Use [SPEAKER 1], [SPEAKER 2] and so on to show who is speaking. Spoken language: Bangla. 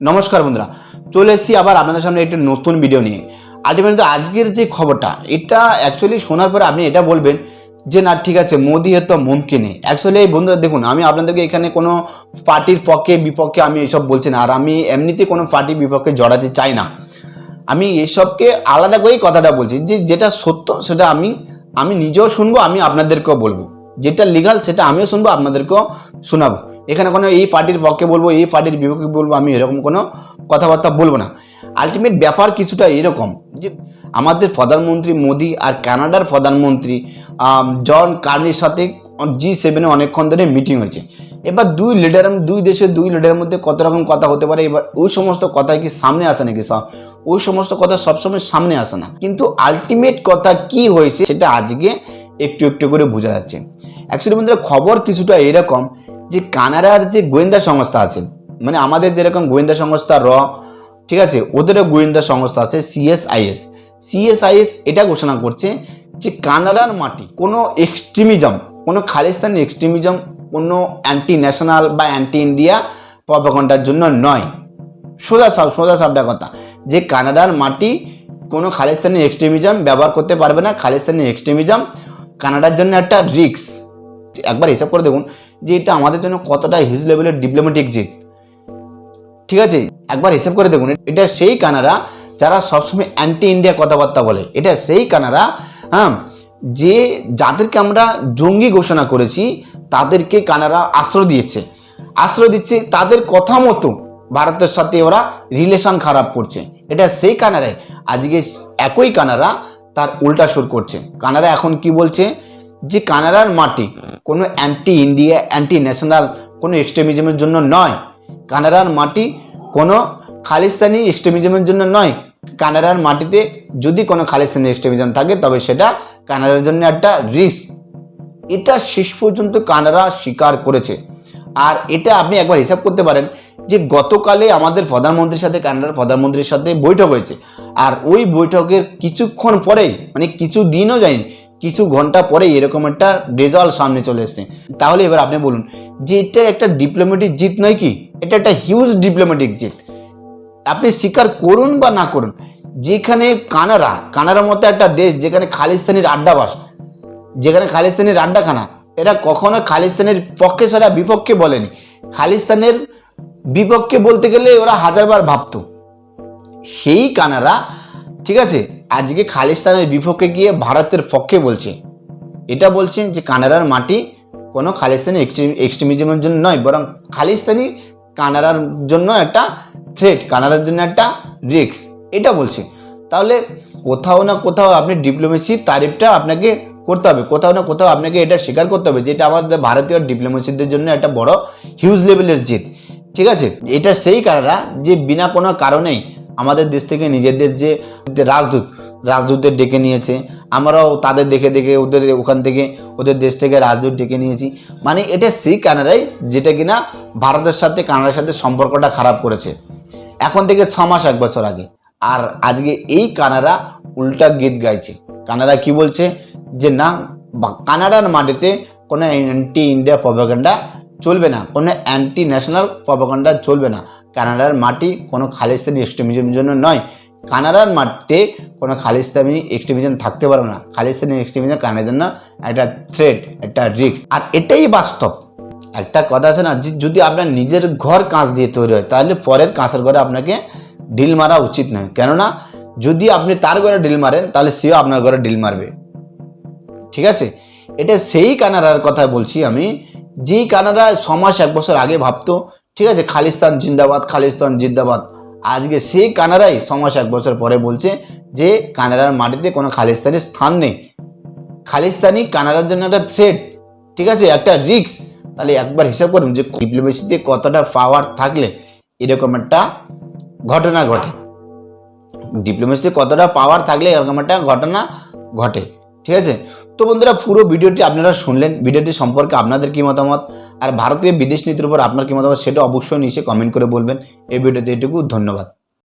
[SPEAKER 1] নমস্কার বন্ধুরা, চলে এসেছি আবার আপনাদের সামনে একটি নতুন ভিডিও নিয়ে। আলটিমেটলি আজকের যে খবরটা, এটা অ্যাকচুয়ালি শোনার পরে আপনি এটা বলবেন যে, না, ঠিক আছে, মোদি এত মুমকিনে অ্যাকচুয়ালি এই বন্ধুরা, দেখুন, আমি আপনাদেরকে এখানে কোনো পার্টির পক্ষে, বিপক্ষে আমি এইসব বলছি না। আর আমি এমনিতে কোনো পার্টির বিপক্ষে জড়াতে চাই না। আমি এসবকে আলাদা করেই কথাটা বলছি যে, যেটা সত্য, সেটা আমি আমি নিজেও শুনব, আমি আপনাদেরকেও বলব। যেটা লিগাল সেটা আমিও শুনব, আপনাদেরকেও শোনাবো। এখানে কোনো এই পার্টির পক্ষে বলব, এই পার্টির বিপক্ষে বলব, আমি এরকম কোনো কথাবার্তা বলব না। আলটিমেট ব্যাপার কিছুটা এরকম যে আমাদের প্রধানমন্ত্রী মোদি আর কানাডার প্রধানমন্ত্রী জন কার্নির সাথে জি সেভেনে অনেকক্ষণ ধরে মিটিং হয়েছে। এবার দুই লিডার দুই দেশের দুই লিডারের মধ্যে কত রকম কথা হতে পারে, এবার ওই সমস্ত কথা কি সামনে আসে নাকি সব? ওই সমস্ত কথা সবসময় সামনে আসে না। কিন্তু আলটিমেট কথা কি হয়েছে সেটা আজকে একটু একটু করে বোঝা যাচ্ছে। অ্যাকচুয়ালি বন্ধুরা, খবর কিছুটা এরকম যে কানাডার যে গোয়েন্দা সংস্থা আছে মানে আমাদের যেরকম গোয়েন্দা সংস্থা র, ঠিক আছে, ওদেরও গোয়েন্দা সংস্থা আছে সিএসআইএস। সিএসআইএস এটা ঘোষণা করছে যে কানাডার মাটি কোনো এক্সট্রিমিজম কোনো খালিস্তানি এক্সট্রিমিজম কোনো অ্যান্টি ন্যাশনাল বা অ্যান্টি ইন্ডিয়া প্রপাগন্ডার জন্য নয়। সোজা সাপ সোজা সাপটা কথা, যে কানাডার মাটি কোনো খালিস্তানি এক্সট্রিমিজম ব্যবহার করতে পারবে না, খালিস্তানি এক্সট্রিমিজম কানাডার জন্য একটা রিস্ক একবার হিসাব করে দেখুন যে এটা আমাদের জন্য কতটা হিউজ লেভেলের ডিপ্লোম্যাটিক জিত। ঠিক আছে? একবার হিসেব করে দেখুন, এটা সেই কানাডা যারা সবসময় অ্যান্টি ইন্ডিয়া কথাবার্তা বলে। এটা সেই কানাডা হ্যাঁ যে যাদেরকে আমরা জঙ্গি ঘোষণা করেছি, তাদেরকে কানাডা আশ্রয় দিয়েছে। আশ্রয় দিচ্ছে তাদের কথা মতো ভারতের সাথে ওরা রিলেশন খারাপ করছে। এটা সেই কানাডায়। আজকে একই কানাডা তার উল্টা সুর করছে। কানাডা এখন কি বলছে? যে কানাডার মাটি কোনো অ্যান্টি ইন্ডিয়া অ্যান্টি ন্যাশনাল কোনো এক্সট্রিমিজমের জন্য নয়। কানাডার মাটি কোনো খালিস্তানি এক্সট্রিমিজমের জন্য নয়। কানাডার মাটিতে যদি কোনো খালিস্তানি এক্সট্রিমিজম থাকে, তবে সেটা কানাডার জন্য একটা রিস্ক এটা শেষ পর্যন্ত কানাডা স্বীকার করেছে। আর এটা আপনি একবার হিসাব করতে পারেন যে গতকালে আমাদের প্রধানমন্ত্রীর সাথে, কানাডার প্রধানমন্ত্রীর সাথে বৈঠক হয়েছে। আর ওই বৈঠকের কিছুক্ষণ পরেই মানে কিছু দিনও যায়নি কিছু ঘণ্টা পরেই এরকম একটা রেজাল্ট সামনে চলে এসছে। তাহলে এবার আপনি বলুন, যে এটা একটা ডিপ্লোম্যাটিক জিত নয় কি? এটা একটা হিউজ ডিপ্লোম্যাটিক জিত। আপনি স্বীকার করুন বা না করুন, যেখানে কানাডা, কানাডার মতো একটা দেশ যেখানে খালিস্তানির আড্ডাবাস, যেখানে খালিস্তানের আড্ডাখানা, এরা কখনো খালিস্তানের পক্ষে ছাড়া বিপক্ষে বলেনি। খালিস্তানের বিপক্ষে বলতে গেলে ওরা হাজারবার ভাবতো, সেই কানাডা, ঠিক আছে আজকে খালিস্তানের বিপক্ষে গিয়ে ভারতের পক্ষে বলছে। এটা বলছেন যে কানাডার মাটি কোনো খালিস্তানি এক্সট্রিমিজমের জন্য নয়, বরং খালিস্তানি কানাডার জন্য একটা থ্রেট কানাডার জন্য একটা রিস্ক এটা বলছে। তাহলে কোথাও না কোথাও আপনি ডিপ্লোমেসির তারিফটা আপনাকে করতে হবে। কোথাও না কোথাও আপনাকে এটা স্বীকার করতে হবে যেটা আমাদের ভারতীয় ডিপ্লোমেসিদের জন্য একটা বড় হিউজ লেভেলের জিত। ঠিক আছে? এটা সেই কারণা যে বিনা কোনো কারণেই আমাদের দেশ থেকে নিজেদের যে রাজদূত রাজদূতদের ডেকে নিয়েছে। আমরাও তাদের দেখে দেখে ওদের ওখান থেকে, ওদের দেশ থেকে রাজদূত ডেকে নিয়েছি। মানে এটা সেই কানাডাই যেটা কিনা ভারতের সাথে, কানাডার সাথে সম্পর্কটা খারাপ করেছে। এখন থেকে ছ মাস, এক বছর আগে। আর আজকে এই কানাডা উল্টা গীত গাইছে। কানাডা কি বলছে? যে না কানাডার মাটিতে কোনো অ্যান্টি ইন্ডিয়া প্রপাগান্ডা চলবে না, কোনো অ্যান্টি ন্যাশনাল প্রপাগান্ডা চলবে না। কানাডার মাটি কোনো খালিস্তানি এক্সট্রিমিজমের জন্য নয়। কানাডার মাটিতে কোনো খালিস্তানি এক্সট্রিমিজম থাকতে পারবে না। খালিস্তানি এক্সট্রিমিজম কানাডার জন্য একটা থ্রেট একটা রিক্স আর এটাই বাস্তব। একটা কথা আছে না যদি আপনার নিজের ঘর কাঁচ দিয়ে তৈরি হয়, তাহলে পরের কাঁচের ঘরে আপনাকে ডিল মারা উচিত নয় কেননা, যদি আপনি তার ঘরে ডিল মারেন, তাহলে সেও আপনার ঘরে ডিল মারবে। ঠিক আছে? এটা সেই কানাডার কথা বলছি আমি। যেই কানাডা ছ মাস এক বছর আগে ভাবতো, ঠিক আছে, খালিস্তান জিন্দাবাদ খালিস্তান জিন্দাবাদ। আজকে সেই কানাডাই ছ মাস এক বছর পরে বলছে যে কানাডার মাটিতে কোনো খালিস্তানের স্থান নেই। খালিস্তানি কানাডার জন্য একটা থ্রেট ঠিক আছে? একটা রিস্ক তাহলে একবার হিসাব করুন যে ডিপ্লোমেসিতে কতটা পাওয়ার থাকলে এরকম একটা ঘটনা ঘটে। ডিপ্লোমেসিতে কতটা পাওয়ার থাকলে এরকম একটা ঘটনা ঘটে, ঠিক আছে? তো বন্ধুরা, পুরো ভিডিওটি আপনারা শুনলেন। ভিডিওটি সম্পর্কে আপনাদের কি মতামত? আর ভারতীয় বিদেশ নীতির উপর আপনার কি মতামত সেটা অবশ্যই নিচে কমেন্ট করে বলবেন। এই ভিডিওতে এটুকু, ধন্যবাদ।